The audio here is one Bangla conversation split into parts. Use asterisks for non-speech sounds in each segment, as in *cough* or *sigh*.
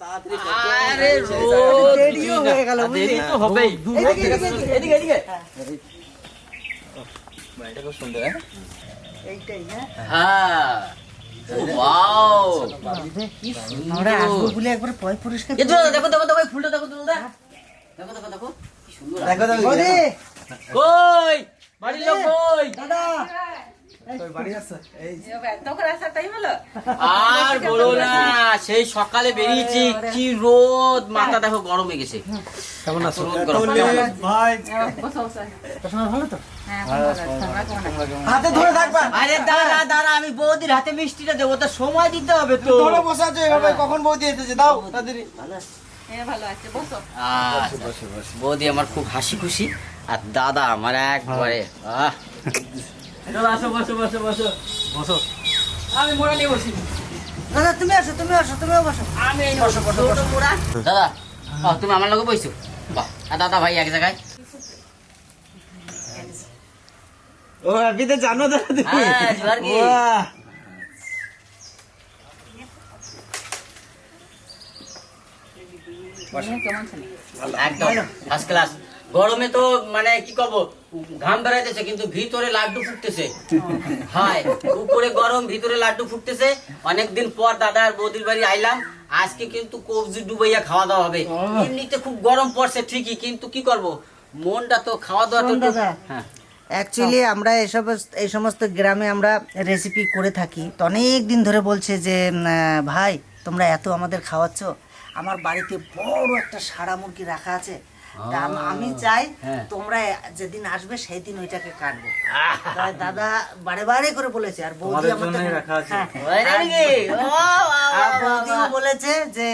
আরে রোদ দেরিও হয়ে গেল, আর দেরি বুঝলি? তো হবেই। এদিকে, এদিকে, এদিকে। এদিকে। এদিকে বাড়িটা খুব সুন্দর হ্যাঁ? এইটাই হ্যাঁ। আমরা আসব বলে একবার পয় পরিষ্কার দেখো দেখো দেখো ফুলটা দেখো দেখো দেখো। দেখো কি সুন্দর দেখো দেখো কই? বাড়ির লোক কই? দাদা! আর বলো না সেই সকালে বেরিয়েছি কি রোদ মাথা দেখো গরম হয়ে গেছে কেমন আছো? রোদ গরম। ভাই। ভালো তো? হাতে ধরে থাকবা। আরে দাঁড়া দাঁড়া আমি বৌদির হাতে মিষ্টিটা দেবো তো সময় দিতে হবে তো। ধরে বসে আছো এভাবে কখন বৌদি এসেছে? দাও তাড়াতাড়ি আহ, বৌদি আমার খুব হাসি খুশি আর দাদা আমার একবারে আহ বসো বসো বসো বসো। বসো। আমি মোড়া নিয়ে বসি। দাদা তুমি আসো তুমি আসো তুমিও বসো। আমি বসো বসো বসো। মোড়া। দাদা তুমি আমার লগে বইছো? বাহ আর দাদা ভাই এক জায়গায়। ও হ্যাপিতে জানো দাদা তুমি? হ্যাঁ, জোয়ার কি? একদম ফার্স্ট ক্লাস গরমে তো মানে কি কব ঘাম বেড়াইতেছে কিন্তু ভিতরে লাড্ডু ফুটতেছে। হয় উপরে গরম ভিতরে লাড্ডু ফুটতেছে। অনেকদিন পর দাদা আর বৌদির বাড়ি আইলাম। আজকে কিন্তু কবজি ডুবাইয়া খাওয়া দাওয়া হবে। এমনিতে খুব গরম পড়ছে ঠিকই কিন্তু কি করব? মনটা তো খাওয়া দাওয়া তো। হ্যাঁ। অ্যাকচুয়ালি আমরা এসব এই সমস্ত গ্রামে আমরা রেসিপি করে থাকি। তো অনেক দিন ধরে বলছে যে ভাই তোমরা এত আমাদের খাওয়াচ্ছ। আমার বাড়িতে বড় একটা সারা মুরগি রাখা আছে। তা আমি চাই হ্যাঁ। তোমরা যেদিন আসবে সেই দিন ওইটাকে কাটবো দাদা বারে বারে করে বলেছে আর বৌদি তোমাদের আমাদের জন্যই রাখা আছে। হ্যাঁ, বৌদিও বলেছে যে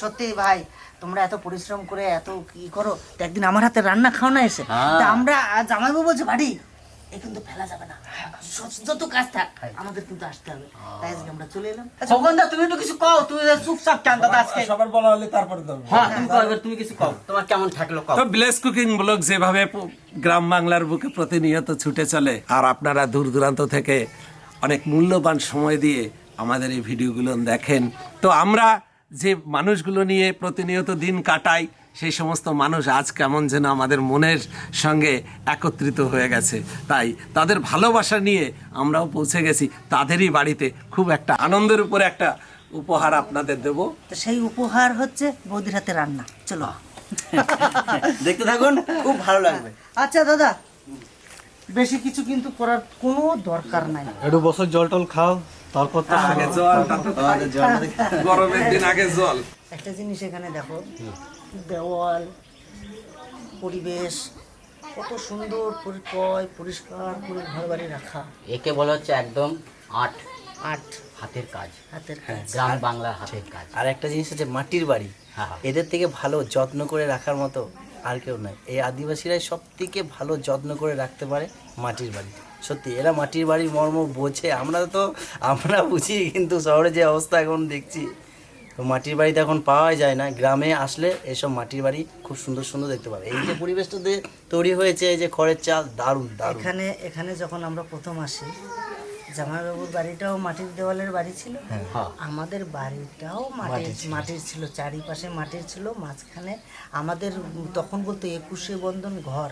সত্যি ভাই তোমরা এত পরিশ্রম করে এত কি করো একদিন আমার হাতে রান্না খাও না এসে হ্যাঁ। তা আমরা আজ জামাইবাবু বলছে বাড়ি এ কিন্তু ফেলা যাবে না। যত কাজ থাক আমাদের কিন্তু আসতে হবে। তাই আজকে আমরা চলে এলাম। খোকনদা, তুমি তো কিছু কও তুমি চুপচাপ কেন দাদা আজকে। সবার বলা হলে তারপরে দেবো হ্যাঁ তুমি কও এবার তুমি কিছু কও তোমার কেমন থাকল কও। তো ব্লেস কুকিং ব্লগ যেভাবে গ্রাম বাংলার বুকে প্রতিনিয়ত ছুটে চলে আর আপনারা দূর দূরান্ত থেকে অনেক মূল্যবান সময় দিয়ে আমাদের এই ভিডিওগুলো দেখেন। তো আমরা যে মানুষগুলো নিয়ে প্রতিনিয়ত দিন কাটাই সেই সমস্ত মানুষ আজ কেমন যেন আমাদের মনের সঙ্গে একত্রিত হয়ে গেছে। তাই তাদের ভালোবাসা নিয়ে আমরাও পৌঁছে গেছি। তাদেরই বাড়িতে খুব একটা আনন্দের উপরে একটা উপহার আপনাদের দেবো। তো সেই উপহার হচ্ছে বৌদির হাতে রান্না। চলো। *laughs* দেখতে থাকুন খুব ভালো লাগবে। আচ্ছা দাদা বেশি কিছু কিন্তু করার কোনো দরকার নাই। একটু বছর জল টল খাও। তারপর তো আগে জলটা তো আমাদের জলটা দেখে গরমের দিন আগে জল। একটা জিনিস এখানে দেখো দেওয়াল পরিবেশ কত সুন্দর পরিচয় পরিষ্কার করে ঘর বাড়ি রাখা। একে বলা হচ্ছে একদম আর্ট। আর্ট। হাতের কাজ। হাতের কাজ। গ্রাম বাংলার হাতের কাজ। আর একটা জিনিস হচ্ছে মাটির বাড়ি। হ্যাঁ, হ্যাঁ। এদের থেকে ভালো যত্ন করে রাখার মতো। আর কেউ নাই। এই আদিবাসীরাই সব থেকে ভালো যত্ন করে রাখতে পারে মাটির বাড়ি সত্যি, এরা মাটির বাড়ির মর্ম বোঝে। আমরা তো, আমরা বুঝি কিন্তু শহরে যে অবস্থা এখন দেখছি। তো মাটির বাড়িতে এখন পাওয়াই যায় না। গ্রামে আসলে এসব মাটির বাড়ি খুব সুন্দর সুন্দর দেখতে পাবে। এই যে পরিবেশটা তৈরি হয়েছে, এই যে খড়ের চাল, দারুণ দারুণ। এখানে এখানে যখন আমরা প্রথম আসি জামাইবাবুর বাড়িটাও মাটির দেওয়ালের বাড়ি ছিল। হ্যাঁ। আমাদের বাড়িটাও মাটির মাটির ছিল। চারিপাশে মাটির ছিল মাঝখানে আমাদের তখন বলতো একুশে বন্ধন ঘর।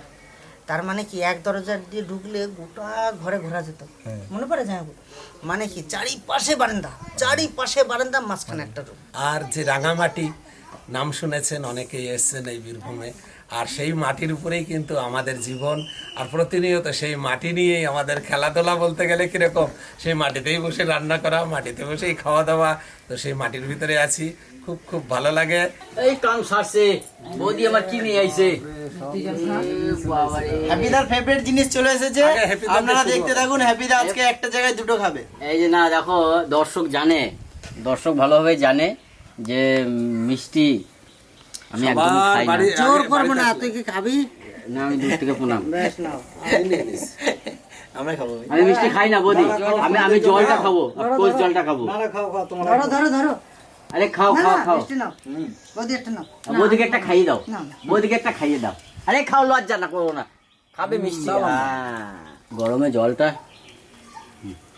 তার মানে কি এক দরজা দিয়ে ঢুকলে গোটা ঘরে ঘোরা যেত। মনে পড়ে জামাইবাবু মানে কি চারিপাশে বারান্দা চারিপাশে বারান্দা মাঝখানে একটা রুম আর যে রাঙামাটি নাম শুনেছেন অনেকেই এসছেন এই বীরভূমে। আর সেই মাটির উপরেই কিন্তু আমাদের জীবন। আর প্রতিনিয়ত সেই মাটি নিয়েই আমাদের খেলাধুলা বলতে গেলে কীরকম? সেই মাটিতেই বসে রান্না করা মাটিতে বসেই খাওয়া দাওয়া। তো সেই মাটির ভিতরে আছি। খুব খুব ভালো লাগে। এই কাম সারছে। বৌদি আমার কি নিয়ে আইছে। হ্যাপিদার ফেভারিট জিনিস চলে এসেছে। আপনারা দেখতে থাকুন হ্যাপিদা আজকে একটা জায়গায় দুটো খাবে। এই যে না দেখো দর্শক জানে দর্শক ভালোভাবে জানে যে মিষ্টি আমি একদম খাই না। জোর করব না তুই কি খাবি? না আমি দূর থেকে প্রণাম বেশ নাও আমরা খাব। আমি মিষ্টি খাই না বৌদি। আমি আমি জলটা খাব কোচ জলটা খাব। ধরো ধরো ধরো। আরে খাও খাও খাও। মিষ্টি নাও। বৌদি একটা নাও। বৌদিকে একটা খাইয়ে দাও। বৌদিকে একটা খাইয়ে দাও। আরে খাও লজ্জা না করো না। খাবে মিষ্টি। হ্যাঁ। গরমে জলটা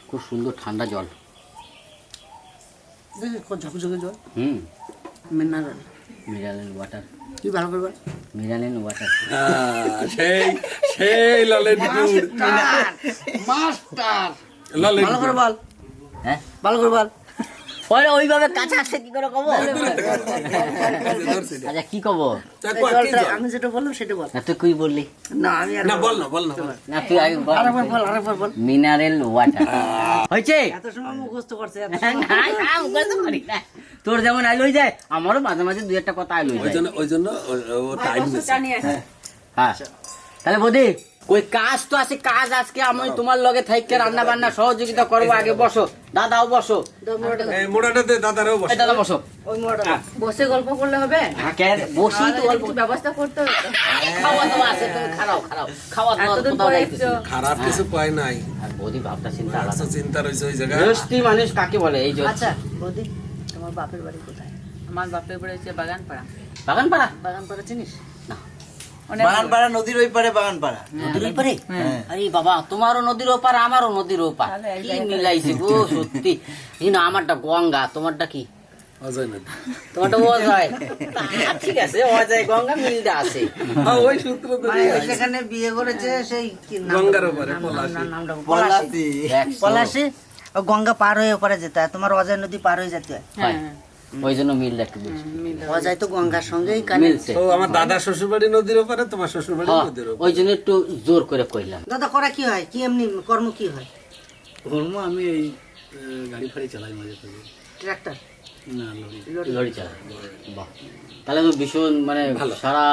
খুব সুন্দর ঠান্ডা জল। দেখি ঝকঝকে জল। হুম। মিনারেল। মিনারেল ওয়াটার কি ভালো করে বল। ওয়াটার সেই সেই ললেন ললেন ভালো করে বল। হ্যাঁ? ভালো করে বল। ওই ওইভাবে কাছে আসছে কি করে কব আচ্ছা কি কব আমি যেটা বললাম সেটা বল না তুই কি বললি না আমি না বল না বল না না তুই আগে বল আরেকবার বল আরেকবার বল মিনারেল ওয়াটার হয়েছে এত সময় মুখস্থ করছে এত না, না, মুখস্থ করি না। তোর যেমন আইল হয়ে যায় আমারও মাঝে মাঝে দুই একটা কথা আইল হয়ে ওই যায় জন্য ওই জন্য ও টাইম হ্যাঁ তাহলে বৌদি ওই কাজ তো আছে কাজ আজকে আমি তোমার লগে থাইকে রান্না বান্না সহযোগিতা করব আগে বসো। দাদাও বসো। এই মোড়াটাতে দাদারও বসে। দাদা বসো। ওই মোড়া বসে গল্প করলে হবে? হ্যাঁ, কেন? বসি তো অল্প একটু ব্যবস্থা করতে হবে খাওয়া দাওয়া আছে তুমি খাওয়া দাওয়া একটু- না। খারাপ কিছু পায় নাই। বৌদি ভাবটা চিন্তা আলাদা। চিন্তা রয়েছে ওই গৃহস্থী মানুষ কাকে বলে? এই যে আচ্ছা বৌদি তোমার বাপের বাড়ি কোথায়? আমার বাপের বাড়ি হচ্ছে বাগান পাড়া বাগান পাড়া বাগান পাড়া চিনিস? বাগানপাড়া নদীর ওই পারে বাগানপাড়া নদীর ওপারে আরে বাবা তোমারও নদীর ওপার আমারও নদীর ওপার কি মিলাইছে গো সত্যি। না আমারটা গঙ্গা তোমারটা কি? অজয় নদী। তোমারটা অজয়। ঠিক আছে অজয় গঙ্গা মিলটা আছে। হ্যাঁ, ওই সূত্র সেখানে বিয়ে করেছে সেই গঙ্গার ওপারে, নাম- পলাশী। নাম- নামটা পলাশী। পলাশি। দেখছ? পলাশী ও গঙ্গা পার হয়ে ওপারে যেতে হয়। তোমার অজয় নদী পার হয়ে যেতে হয়। হয়। ওই জন্য মিলটা একটু বেশি। অজয় তো গঙ্গার সঙ্গেই কানে মিলছে। তো আমার দাদা শ্বশুর বাড়ি নদীর ওপারে তোমার শ্বশুর বাড়ি হ্যাঁ, নদীর ওপারে। ওই জন্য একটু জোর করে কইলাম। দাদা করা কি হয়? কি এমনি কর্ম কি হয়? ধর্ম আমি এই গাড়ি ফাড়ি চালাই মাঝে মাঝে ট্রাক্টর না লরি। লরি। চালা বাহ। তাহলে তো ভীষণ মানে সারা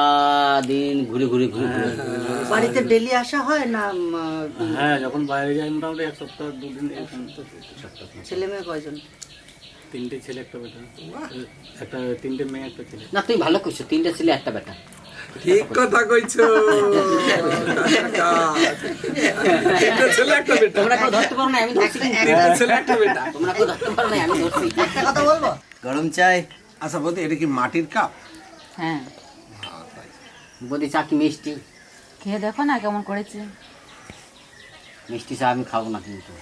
দিন ঘুরে ঘুরে ঘুরে ঘুরে বাড়িতে ডেলি আসা হয় না হ্যাঁ যখন বাইরে যাই মোটামুটি এক সপ্তাহ দুদিন ছেলে মেয়ে কয়জন? তিনটে ছেলে একটা বেটা। একটা তিনটে মেয়ে একটা ছেলে। না তুমি ভালো করছ তিনটা ছেলে একটা বেটা। ঠিক কথা কইছো। একটা ছেলে একটা বেটা। তোমরা কেউ ধরতে পারো না আমি ধরছি। তিনটা ছেলে একটা বেটা। তোমরা কেউ ধরতে পারো না আমি ধরছি। একটা কথা বলব? গরম চাই। আচ্ছা বলতে এটা কি মাটির কাপ? হ্যাঁ। বদি চা কি মিষ্টি? খেয়ে দেখো না কেমন করেছে। মিষ্টি চা আমি খাব না কিন্তু।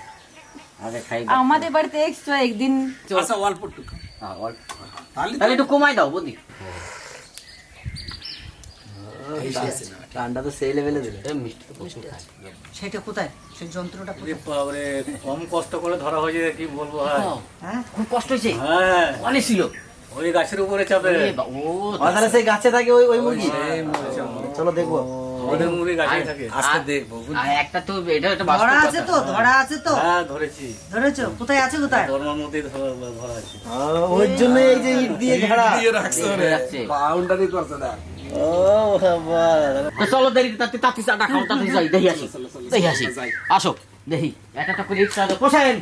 আমাদের বাড়িতে এক্সট্রা একদিন আচ্ছা অল্প টুকু হ্যাঁ, অল্প। তাহলে তাহলে একটু কমাই দাও বদি ঠান্ডা তো সেই লেভেলে দিলে। এ, মিষ্টি তো প্রচুর খায়। সেটা কোথায়? সেই যন্ত্রটা বাবারে কম কষ্ট করে ধরা হয়েছে কি বলব ভাই? হ্যাঁ খুব কষ্ট হয়েছে। হ্যাঁ। অনেক ছিল। ওই গাছের উপরে চাপে। ও তাহলে সেই গাছে থাকে ওই ওই মুরগি। চলো দেখব। আমাদের মুড়ি গাছে থাকে। আজকে দেখব আর একটা তো এটা একটা ধরা আছে তো ধরা আছে তো। হ্যাঁ ধরেছি। ধরেছো? কোথায় আছে কোথায়? ধর্মের মধ্যেই ধরা ধরা আছে। ওর জন্য এই যে ইট দিয়ে ঝাড়া। দিয়ে রাখছে। বাউন্ডারি করছে না। চলো দেরি তাতে তাতে চাটা খাও তাতে যাই দেখি আসি। দেখি আসি। আসো দেখি একটা একটা করে রিক্সা পোষেন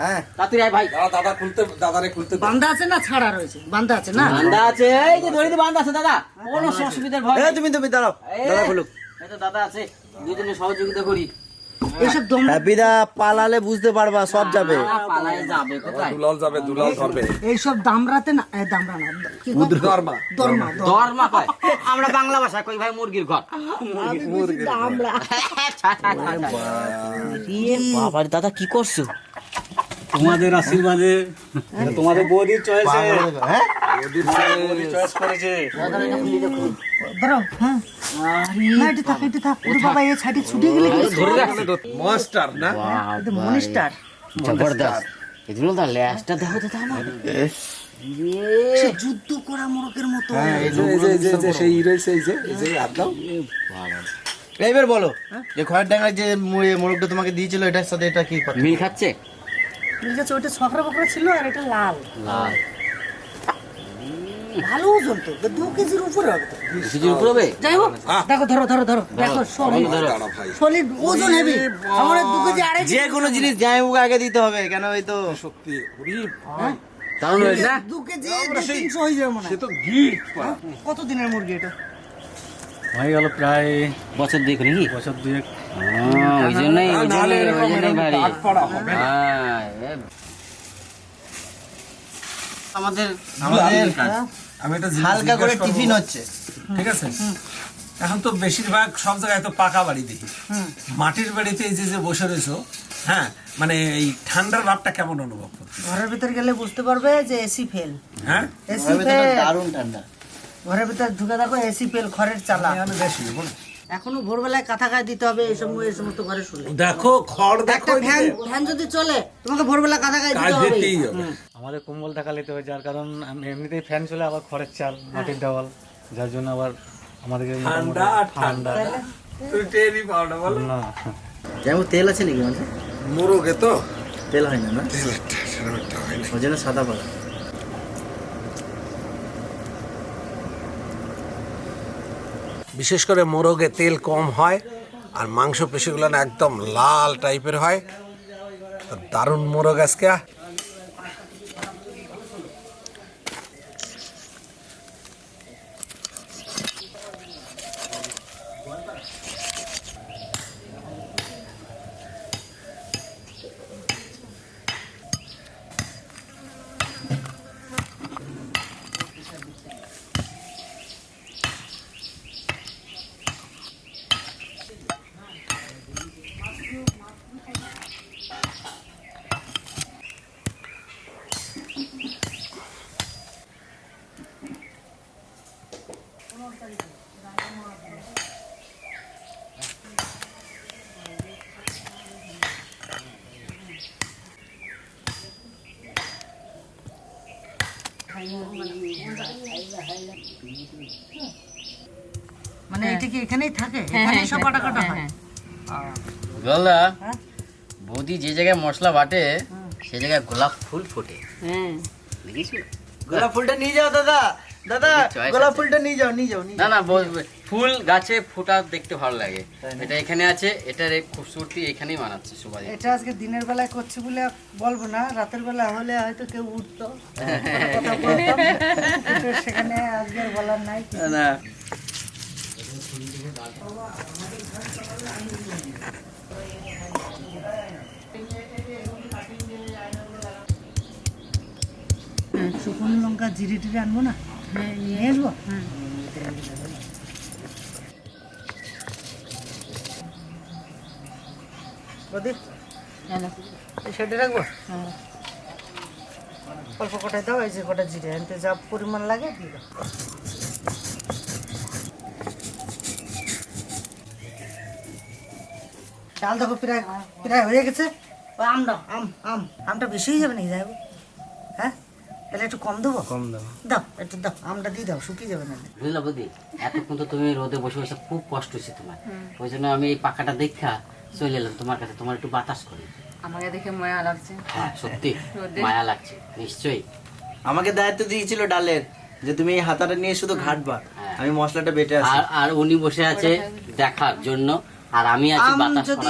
হ্যাঁ। তাড়াতাড়ি আয় ভাই। দাদা দাদা খুলতে দাদারে খুলতে দে। আছে না? ছাড়া রয়েছে। বান্ধা আছে না? বান্দা আছে। এই যে দড়িতে বান্দা আছে দাদা। কোনো অসুবিধার ভয় এ তুমি তুমি দাঁড়াও দাদা খুলুক। এই তো দাদা আছে। দুজনে সহযোগিতা করি। দম হ্যাপিদা পালালে বুঝতে পারবা সব যাবে। পালায় যাবে কোথায়? দুলাল যাবে দুলাল ধরবে। এইসব দামরাতে না? দামরা না। কি দরমা। দরমা কয়? আমরা বাংলা ভাষায় কই ভাই? মুরগির ঘর। দামরা। বাবার দাদা কি করছ? তোমাদের আশীর্বাদে তোমাদের বৌদির চয়েসে হ্যাঁ? বৌদি চয়েস করেছে। হ্যাঁ। না এটা থাক এটা থাক। ওরে বাবা এই ছাটি ছুটে গেলে কি ধরে রাখছি মাস্টার না? এটা মনিস্টার। জবরদস্ত। এগুলো তো ল্যাসটা দেখো তো আমার যুদ্ধ করা মোরকের মতো। এই যে এই যে এই যে এই যে সেই যে এই যে হাত দাও। এইবার বলো যে খয়ের ডাঙ্গায় যে মোরগটা তোমাকে দিয়েছিল এটার সাথে এটা কি মিল খাচ্ছে? আছে ওইটা ছকরা বকরা ছিল আর এটা লাল। লাল। ভালো ওজন তো দু কেজির উপরে হবে তো। কিছু উপরে যাই হোক দেখো ধরো ধরো ধরো দেখো সলিড সলিড ওজন হেভি আমার দু কেজি আড়াই যে কোনো জিনিস জামাইবাবুকে আগে দিতে হবে কেন ওই তো সত্যি ওরে ভাই। তাও নয় না দু কেজি তিনশো হয়ে যাবে মনে সে তো গিট পা। কত দিনের মুরগি এটা? হয়ে গেল প্রায় বছর দুই নাকি? বছর দুয়েক। ওই জন্যই ওই জন্যই ওই জন্যই ভারী। দাগ পাড়া হবে না। হ্যাঁ, এ- আমাদের আমাদের আমি এটা হালকা করে টিফিন হচ্ছে। ঠিক আছে? এখন তো বেশিরভাগ সব জায়গায় তো পাকা বাড়ি দেখি। মাটির বাড়িতে এই যে যে বসে রয়েছো হ্যাঁ মানে এই ঠান্ডার ভাবটা কেমন অনুভব করছ? ঘরের ভিতর গেলে বুঝতে পারবে যে এসি ফেল হ্যাঁ? এসি ঘরের ভিতরে ফেল দারুণ ঠান্ডা। ঘরের ভিতর ঢুকে দেখো এসি ফেল খড়ের চালা। এখনও ভোরবেলায় কাঁথা গায়ে দিতে হবে এই সময় এই সমস্ত ঘরে শুলে। দেখো খড় দেখো ফ্যান ফ্যান যদি চলে তোমাকে ভোরবেলা কাঁথা গায়ে কাজ দিতে হবে। আমাদের কম্বল টাকা নিতে হয় যার কারণ এমনিতেই ফ্যান চলে আবার খড়ের চাল মাটির দেওয়াল যার জন্য আবার আমাদেরকে ঠান্ডা ঠান্ডা। তুই টেরই পাও না। না যেমন তেল আছে নাকি মাঝে? মোরগে তো। তেল হয় না না? ওই জন্য সাদা পালা বিশেষ করে মোরগে তেল কম হয় আর মাংস পেশিগুলো একদম লাল টাইপের হয়। দারুণ মোরগ আজকে। কি এখানেই থাকে? এখানেই সব কাটা কাটা হয় গলা হ্যাঁ? বৌদি যে জায়গায় মশলা বাটে সে জায়গায় গোলাপ ফুল ফোটে। হ্যাঁ। গোলাপ ফুলটা নিয়ে যাও দাদা। দাদা গোলাপ ফুলটা নিয়ে যাও নিয়ে যাও না না ফুল গাছে ফোটা দেখতে ভালো লাগে। এটা এখানে আছে এটার খুবসুরতি এখানেই মানাচ্ছে সবাই এটা আজকে দিনের বেলায় করছি বলে বলব না রাতের বেলা হলে হয়তো কেউ উঠতো। সেখানে আজকে বলার নাই না। শুকনো লঙ্কা জিরে টিরে আনব না? নিয়ে আসব? এই সাইডে রাখব? অল্প কটায় দাও এই যে কটা জিরে আনতে যা পরিমাণ লাগে দিয়ে দাও। ডাল দেখো প্রায় প্রায় হয়ে গেছে। ও আম দাও আম আম। আমটা বেশি হয়ে যাবে নাকি? যাই হ্যাঁ? তাহলে একটু কম দেবো? কম দাও দাও একটু দাও আমটা দিয়ে দাও শুকিয়ে যাবে না বুঝলা এতক্ষণ তো তুমি রোদে বসে বসে খুব কষ্ট হচ্ছে তোমার। ওই জন্য আমি এই পাখাটা দেখা চলে এলাম তোমার কাছে। তোমার একটু বাতাস করি। আমাকে দেখে মায়া লাগছে। হ্যাঁ সত্যি। মায়া লাগছে নিশ্চয়ই। আমাকে দায়িত্ব দিয়েছিল ডালের যে তুমি এই হাতাটা নিয়ে শুধু ঘাটবা। আমি মশলাটা বেটে আর আর উনি বসে আছে দেখার জন্য। আর আমি আছি বাতাস যদি।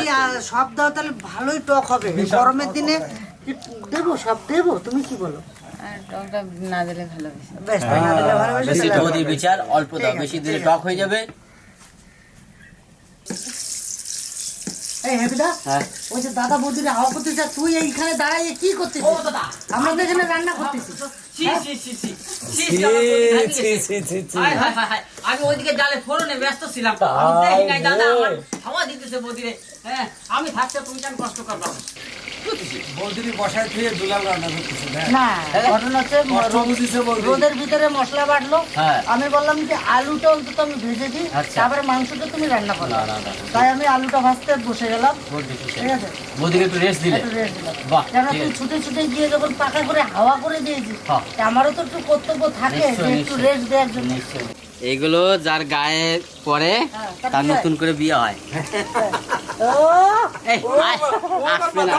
সব দাও তাহলে ভালোই টক হবে। গরমের দিনে দেবো? সব দেবো? তুমি কি বলো? না দিলে ভালো বেশ না দিলে ভালো বেশি বেশি দিলে বিচার অল্প দাও বেশি দিলে টক হয়ে যাবে। এই হেবিদা হ্যাঁ। ওই যে দাদা বৌদির হাওয়া করতে যা তুই এইখানে দাঁড়াইয়ে কি করছিস আমরা তো এখানে রান্না করতেছি। হায়, হায়, হায়, হায়। আমি ওইদিকে জালে ফোরনে ব্যস্ত ছিলাম। আমি দেখি নাই দাদা আমার হাওয়া দিতেছে বৌদিরে। হ্যাঁ আমি থাকতে তুমি কেন কষ্ট মশলা বাটলো। হ্যাঁ। আমি বললাম যে আলুটা অন্তত আমি ভেজে দিই আচ্ছা। তারপরে মাংসটা তুমি রান্না করো। না, না, না। তাই আমি আলুটা ভাজতে বসে গেলাম। ঠিক আছে। একটু রেস্ট দিলে। কেন তুই ছুটে ছুটে গিয়ে যখন পাকা করে হাওয়া করে দিয়েছিস হ্যাঁ। আমারও তো একটু কর্তব্য থাকে একটু রেস্ট দেওয়ার জন্য। এইগুলো যার গায়ে পরে হ্যাঁ, তার তার নতুন করে বিয়ে হয়। না।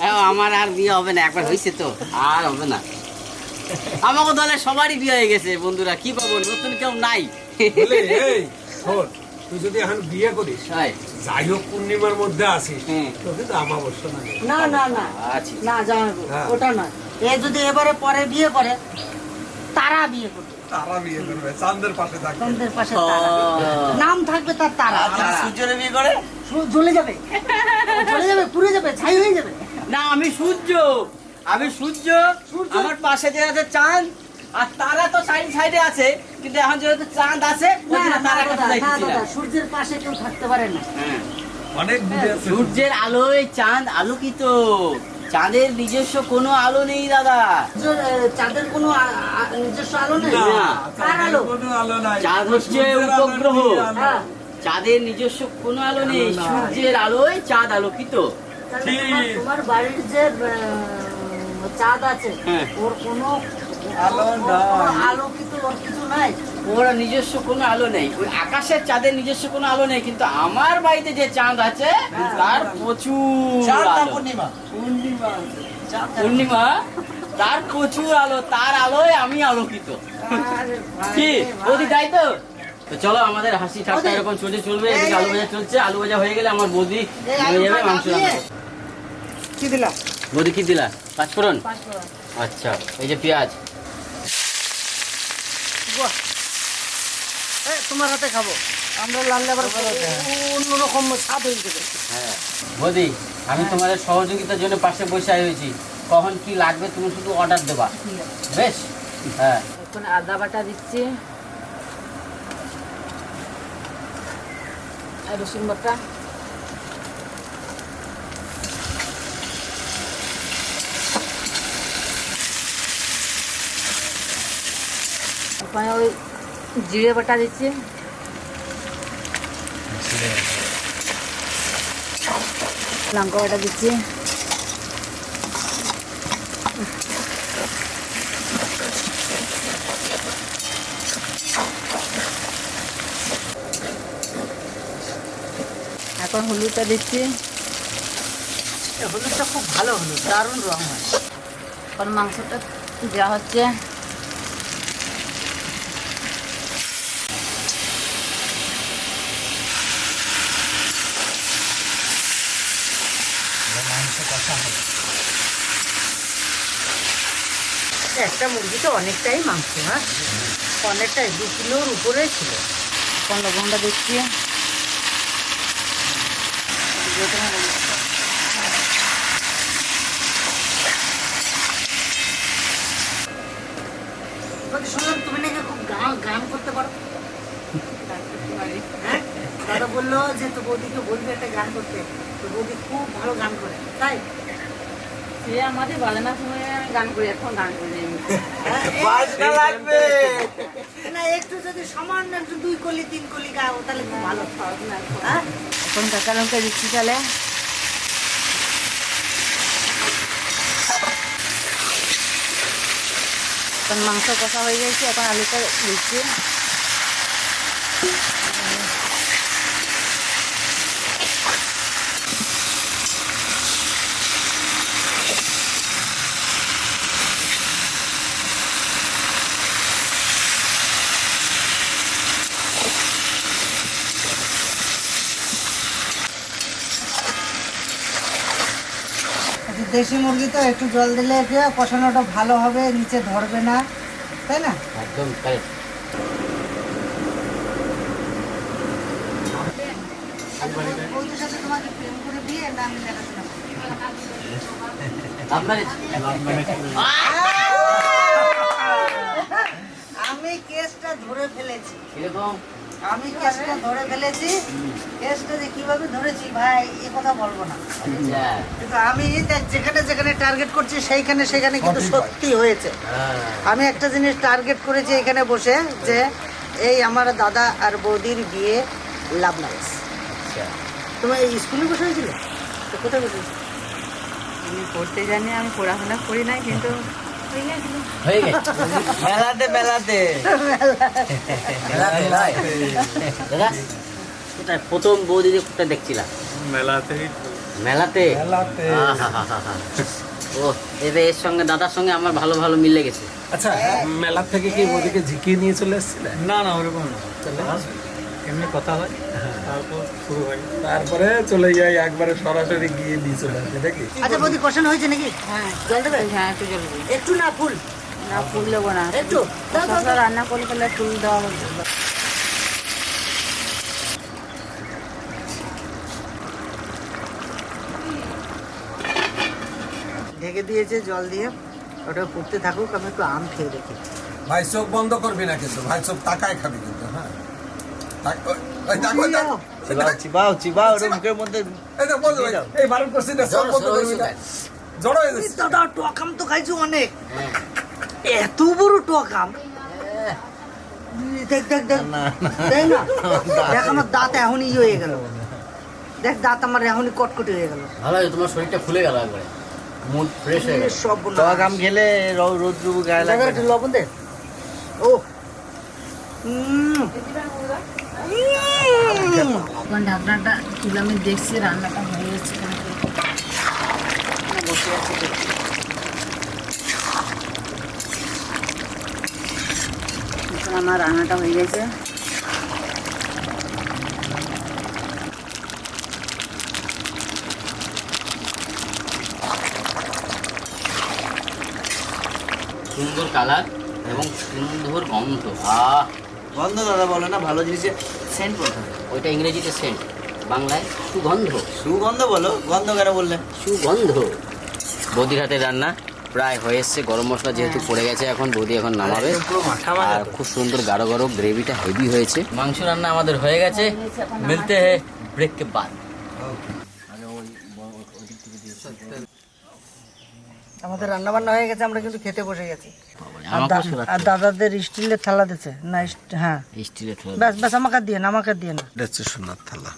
এই, আমার আর বিয়ে হবে না একবার হয়েছে তো আর হবে না। আমাকে দলে সবারই বিয়ে হয়ে গেছে বন্ধুরা কি পাবো নতুন কেউ নাই। বলে, তুই যদি এখন বিয়ে করিস যাই হোক পূর্ণিমার মধ্যে আসিস তোকে তো আমাবস্যা না না না না। আচ্ছা। না হ্যাঁ। ওটা নয়। এ যদি এবারে পরে বিয়ে করে তারা বিয়ে করবে। তারা বিয়ে করবে চাঁদের পাশে থাকবে। চন্দ্রের পাশে তারা। নাম থাকবে তার তারা। সূর্যরে বিয়ে করে? সু- জ্বলে যাবে। জ্বলে যাবে পুড়ে যাবে ছাই হয়ে যাবে। না আমি সূর্য। আমি সূর্য। আমার পাশে যে আছে চাঁদ আর তারা তো সাইড সাইডে আছে কিন্তু এখন যেহেতু চাঁদ আছে তারা সূর্যের পাশে কেউ থাকতে পারে না। হ্যাঁ। অনেক সূর্যের আলোয় চাঁদ আলোকিত। চাঁদের নিজস্ব কোনো আলো নেই দাদা। চাঁদের কোনো নিজস্ব আলো নেই? কার আলো? কোনো আলো নাই। চাঁদ হচ্ছে উপগ্রহ। হ্যাঁ। চাঁদের নিজস্ব কোনো আলো নেই সূর্যের আলোয় চাঁদ আলোকিত। তোমার- বাড়ির যে চাঁদ আছে হ্যাঁ। ওর কোনো আলো ওর- নাই। ওর আলো কিন্তু ওর কিছু নাই? ওর নিজস্ব কোনো আলো নেই। ওই আকাশের চাঁদের নিজস্ব কোনো আলো নেই কিন্তু আমার বাড়িতে যে চাঁদ আছে তার প্রচুর আলো। পূর্ণিমা। তার প্রচুর আলো তার আলোয় আমি আলোকিত। কি? বৌদি তাই তো? তো চলো আমাদের হাসি ঠাট্টা এরকম চলছে চলবে। এদিকে আলু ভাজা চলছে। আলু ভাজা হয়ে গেলে আমার বৌদি হয়ে যাবে মাংস কি দিলা? বৌদি কি দিলা? পাঁচফোড়ন? আচ্ছা এই যে পেঁয়াজ। তোমার হাতে খাব। আমরা লাললে আবার অন্যরকম স্বাদ হয়ে যাবে। হ্যাঁ। বৌদি আমি তোমাদের সহযোগিতার জন্য পাশে বসে হয়েছি কখন কি লাগবে তুমি শুধু অর্ডার দেবা। বেশ? হ্যাঁ। এখন আদা বাটা দিচ্ছি। রসুন বাটা। ওই জিরে বাটা দিচ্ছি লঙ্কা বাটা দিচ্ছি এখন হলুদটা দিচ্ছি। এ, হলুদটা খুব ভালো হলুদ দারুণ রং হয়। এখন মাংসটা দেওয়া হচ্ছে। একটা মুরগি তো অনেকটাই মাংস হ্যাঁ? অনেকটাই দু কিলোর উপরে ছিল। লবণটা দিচ্ছি বলছি, শুনলাম তুমি নাকি খুব গান গান করতে পারো হ্যাঁ দাদা বলল যে তো বলবে একটা গান করতে। তো বৌদি খুব ভালো গান করে। তাই? সে আমাদের বাজানোর সময় গান করি এখন গান করি। হ্যাঁ, এই- বাজনা। লাগবে না একটু যদি সামান্য একটু দুই কলি তিন কলি গাও তাহলে খুব ভালো। হ্যাঁ এখন কাঁচা লঙ্কা দিচ্ছি তাহলে। এখন মাংস কষা হয়ে গেছে এখন আলুটা দিচ্ছি দেশি মুরগি তো একটু জল দিলে কি কষানোটা ভালো হবে নিচে ধরবে না তাই না? একদম correct। তোমাকে প্রেম করে আমি দেখাশোনা আমি কেসটা ধরে ফেলেছি। এরকম আমি কেসটা ধরে ফেলেছি কেসটা যে কীভাবে ধরেছি ভাই এ কথা বলব না। আচ্ছা। কিন্তু আমি দেখ যেখানে যেখানে টার্গেট করছি সেইখানে সেখানে কিন্তু সত্যি হয়েছে। হ্যাঁ। আমি একটা জিনিস টার্গেট করেছি এখানে বসে যে এই আমার দাদা আর বৌদির বিয়ে লাভ ম্যারেজ আচ্ছা। তোমার এই স্কুলে বসে হয়েছিল? তো কোথায় বসে? হয়েছিল? আমি পড়তে জানি আমি পড়াশোনা করি নাই কিন্তু হয়ে গেছে। মেলাতে মেলাতে। দাদা কোথায়? প্রথম বৌদিদি কোথায় দেখছিলাম? মেলাতেই। মেলাতে? মেলাতে। ও এবার এর সঙ্গে দাদার সঙ্গে আমার ভালো ভালো মিলে গেছে আচ্ছা মেলা থেকে কি ওদিকে ঝিকিয়ে নিয়ে চলে এসেছিলে? না না ওরকম না। এমনি কথা হয় তারপর শুরু হয়। তারপরে চলে যাই একবারে সরাসরি গিয়ে দিয়ে চলে আসে নাকি? আচ্ছা বৌদি কষানো হয়েছে নাকি? হ্যাঁ। জল দেবে? হ্যাঁ একটু জল দিই একটু না ফুল? না ফুল দেবো না। একটু রান্না করলে ফুল দেওয়া ঢেকে দিয়েছে জল দিয়ে ওটা ফুটতে থাকুক আমি একটু আম খেয়ে দেখি। ভাই চোখ বন্ধ করবি না কিন্তু? ভাই চোখ তাকায় খাবি কিন্তু হ্যাঁ? খাইছো অনেক এত বড় টকাম দেখ দেখ দেখ দেখ না আমার দাঁত এখনই হয়ে গেল দেখ দাঁত আমার এখনই কটকটি হয়ে গেল ভালো তোমার শরীরটা ফুলে গেল একবারে ফ্রেশ সব খেলে লবণ দে ও। এখন ঢাকনাটা তুলে আমি দেখছি, রান্নাটা হয়ে গেছে বসে আছি। আমার রান্নাটা হয়ে গেছে। সুন্দর কালার এবং সুন্দর গন্ধ। আহ! গন্ধ দাদা বলে না ভালো জিনিসের সেন্ট বলতে ওইটা ইংরেজিতে সেন্ট বাংলায় সুগন্ধ। সুগন্ধ বলো গন্ধ কেন বললে? সুগন্ধ। বৌদির হাতে রান্না প্রায় হয়ে এসছে গরম মশলা যেহেতু পড়ে গেছে এখন বৌদি এখন নামাবে। আর খুব সুন্দর গাঢ় গাঢ় গ্রেভিটা হেভি হয়েছে। মাংস রান্না আমাদের হয়ে গেছে মিলতে হে ব্রেক কে বাদ আমাদের রান্না বান্না হয়ে গেছে আমরা কিন্তু খেতে বসে গেছি। আর দাদাদের স্টিলের থালা দিচ্ছে না হ্যাঁ। স্টিলের থালা ব্যাস ব্যাস আমাকে দিয়ে না আমাকে দিয়ে না। এটা হচ্ছে সোনার থালা।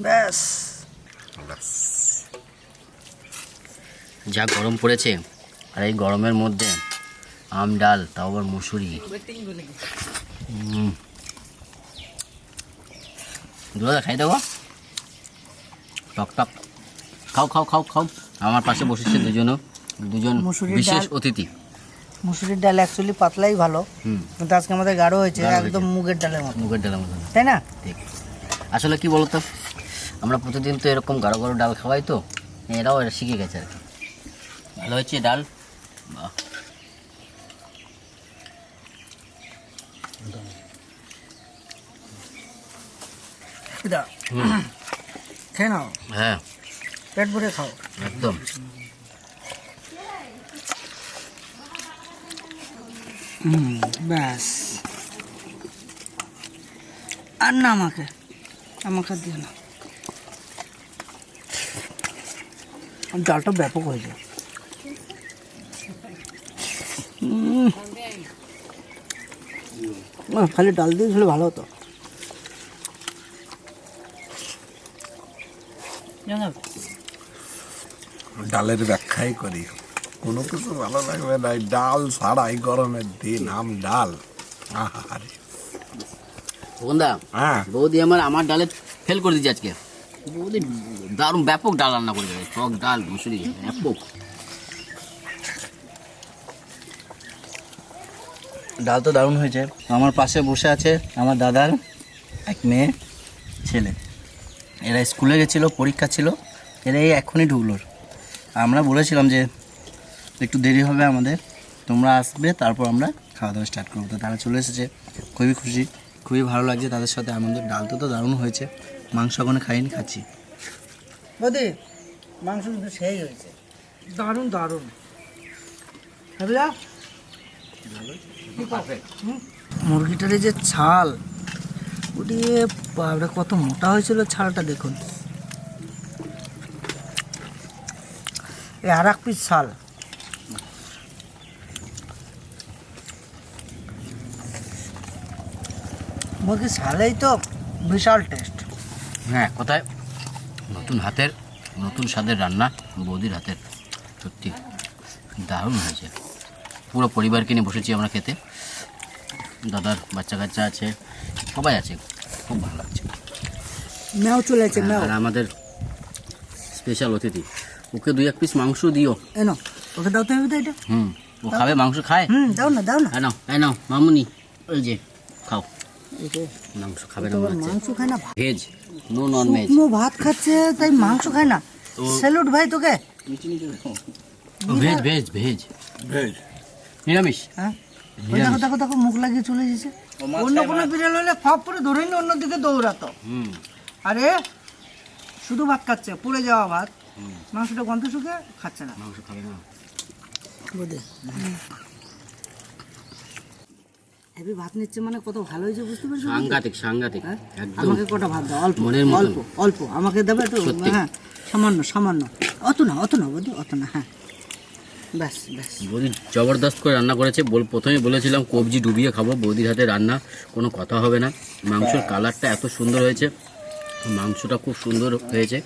ব্যাস। যা গরম পড়েছে আর এই গরমের মধ্যে আম ডাল তাও আবার মুসুরি। দুলা খাই দেবো টক টক খাও খাও খাও খাও। আমার পাশে বসেছে দুজনও দুজন বিশেষ অতিথি। মুসুরির ডাল অ্যাকচুয়ালি পাতলাই ভালো কিন্তু আজকে আমাদের গাঢ় হয়েছে একদম মুগের ডালের মতো। মুগের ডালের মতন তাই না? ঠিক। আসলে কি বলতো আমরা প্রতিদিন তো এরকম গাঢ় গাঢ় ডাল খাওয়াই তো এরাও এটা শিখে গেছে আর কি। ভালো হয়েছে ডাল? বাহ। খেয়ে নাও। হ্যাঁ। পেট ভরে খাও। একদম। ব্যাস। আর না আমাকে। আমাকে দিও না। ডালটা ব্যাপক হয়েছে। খালি ডাল দিয়ে দিলে ভালো হতো। ডালের ব্যাখ্যাই করি। কোনো কিছু ভালো লাগবে না। ডাল ছাড়াই গরমের দিন আম ডাল। আহারে। বন্ধা হ্যাঁ। বৌদি আমার আমার ডালে ফেল করে দিচ্ছে আজকে। বৌদি দারুণ ব্যাপক ডাল রান্না করে দেবে টক ডাল মুসুরি ব্যাপক। ডাল তো দারুণ হয়েছে। আমার পাশে বসে আছে আমার দাদার এক মেয়ে ছেলে। এরা স্কুলে গেছিল পরীক্ষা ছিল এরা এই এখনই ঢুকলোর আমরা বলেছিলাম যে একটু দেরি হবে আমাদের তোমরা আসবে তারপর আমরা খাওয়া দাওয়া স্টার্ট করব। তো তারা চলে এসেছে খুবই খুশি খুবই ভালো লাগছে তাদের সাথে। আনন্দ ডাল তো তো দারুণ হয়েছে মাংস এখনও খাইনি খাচ্ছি। বৌদি মাংস কিন্তু সেই হয়েছে। দারুণ দারুণ। মুরগিটার যে ছাল বাবরে কত মোটা হয়েছিল ছালটা দেখুন। আর এক পিস ছাল। মুরগির ছালেই তো বিশাল টেস্ট হ্যাঁ কোথায়? নতুন হাতের, নতুন স্বাদের রান্না, বৌদির হাতের। সত্যি, দারুণ হয়েছে। পুরো পরিবারকে নিয়ে বসেছি আমরা খেতে। দাদার বাচ্চা কাচ্চা আছে। সবাই আছে খুব ভালো লাগছে। ম্যাও চলে আছে ম্যাও। আর আমাদের স্পেশাল অতিথি। ওকে দুই এক পিস মাংস দিও। এনো ওকে দাও তো এটা। হুম ও খাবে মাংস খায়? হুম দাও না দাও না। হ্যাঁ নাও হ্যাঁ নাও মামুনি ওই যে খাও। মাংস খাবে না মাংস খায় না? ভেজ নো নন ভেজ শুকনো ভাত খাচ্ছে তাই মাংস খায় না। স্যালুট ভাই তোকে। Veg veg veg. ভেজ। নিরামিষ? হ্যাঁ। দেখো দেখো দেখো মুখ লাগিয়ে চলে গেছে অন্য কোনো বিড়াল হলে ফাপ করে ধরে নিয়ে অন্যদিকে দৌড়াতো। আরে শুধু ভাত খাচ্ছে পুড়ে যাওয়া ভাত। মাংসটা গন্ধ শুকে খাচ্ছে না। মাংস খাবে না। বোধে হেভি ভাত নিচ্ছে মানে কত ভালো হয়েছে বুঝতে পারছ সাংঘাতিক সাংঘাতিক হ্যাঁ? একদম। আমাকে কটা ভাত দাও? অল্প মনের। অল্প অল্প। আমাকে দেবে তো হ্যাঁ সামান্য সামান্য। অত না অত না বৌদি অত না হ্যাঁ। ব্যাস ব্যাস বৌদি জবরদস্ত করে রান্না করেছে। বল প্রথমে বলেছিলাম কবজি ডুবিয়ে খাব। বৌদির হাতে রান্না কোনো কথা হবে না। মাংসর কালারটা এত সুন্দর হয়েছে। মাংসটা খুব সুন্দর হয়েছে।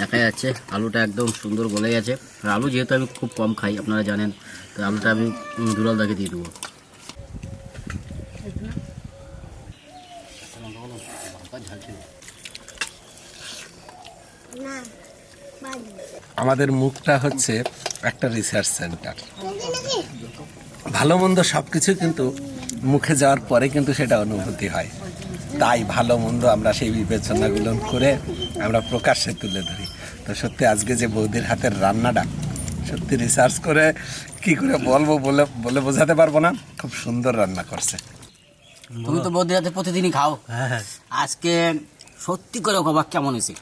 দেখা যাচ্ছে আলুটা একদম সুন্দর গলে গেছে। আর আলু যেহেতু আমি খুব কম খাই আপনারা জানেন তো আলুটা আমি দুলালদাকে দিয়ে দেবো। আমাদের মুখটা হচ্ছে একটা রিসার্চ সেন্টার ভালো মন্দ সব কিছু কিন্তু মুখে যাওয়ার পরে কিন্তু সেটা অনুভূতি হয়। তাই ভালো মন্দ আমরা সেই বিবেচনাগুলো করে আমরা প্রকাশ্যে তুলে ধরি। তো সত্যি আজকে যে বৌদির হাতের রান্নাটা সত্যি রিসার্চ করে কি করে বলব বলে বলে বোঝাতে পারব না। খুব সুন্দর রান্না করছে। তুমি তো বৌদির হাতে প্রতিদিনই খাও। হ্যাঁ হ্যাঁ। আজকে সত্যি করে অবাক কেমন হয়েছে?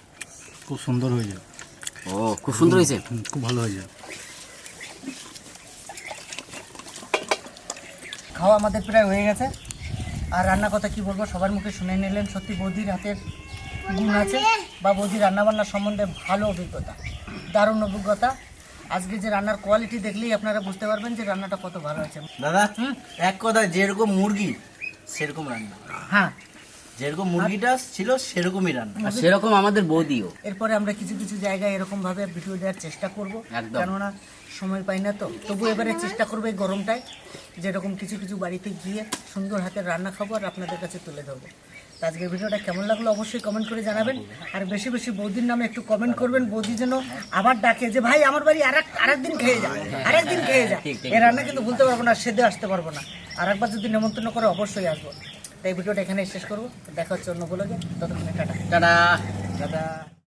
খুব সুন্দর হয়েছে। ও খুব সুন্দর হয়েছে? খুব ভালো হয়েছে। খাওয়া আমাদের প্রায় হয়ে গেছে। আর রান্না কথা কি বলব সবার মুখে শুনে নিলেন সত্যি বৌদির হাতের গুণ আছে বা বৌদির রান্নাবান্না সম্বন্ধে ভালো অভিজ্ঞতা দারুণ অভিজ্ঞতা। আজকে যে রান্নার কোয়ালিটি দেখলেই আপনারা বুঝতে পারবেন যে রান্নাটা কত ভালো আছে দাদা এক কথায় যেরকম মুরগি সেরকম রান্না। হ্যাঁ। যেরকম মুরগিটা ছিল সেরকমই রান্না। আর সেরকম আমাদের বৌদিও। এরপরে আমরা কিছু কিছু জায়গায় এরকম ভাবে ভিডিও দেওয়ার চেষ্টা করব। কেননা সময় পাই না তো। তবু এবারে চেষ্টা করব এই গরমটায় যেরকম কিছু কিছু বাড়িতে গিয়ে সুন্দর হাতের রান্না খাব আর আপনাদের কাছে তুলে ধরবো। আজকের ভিডিওটা কেমন লাগল অবশ্যই কমেন্ট করে জানাবেন। আর বেশি বেশি বৌদির নামে একটু কমেন্ট করবেন বৌদি যেন আবার ডাকে যে ভাই আমার বাড়ি আর আরেক আরেকদিন খেয়ে যা আরেকদিন খেয়ে যা। এই রান্না কিন্তু ভুলতে পারব না সেদে আসতে পারব না। আর একবার যদি নেমন্তন্ন করে অবশ্যই আসব। তাই ভিডিওটা এখানে শেষ করব। দেখা হচ্ছে অন্য বলে ততক্ষণে টাটা। টাটা। টাটা।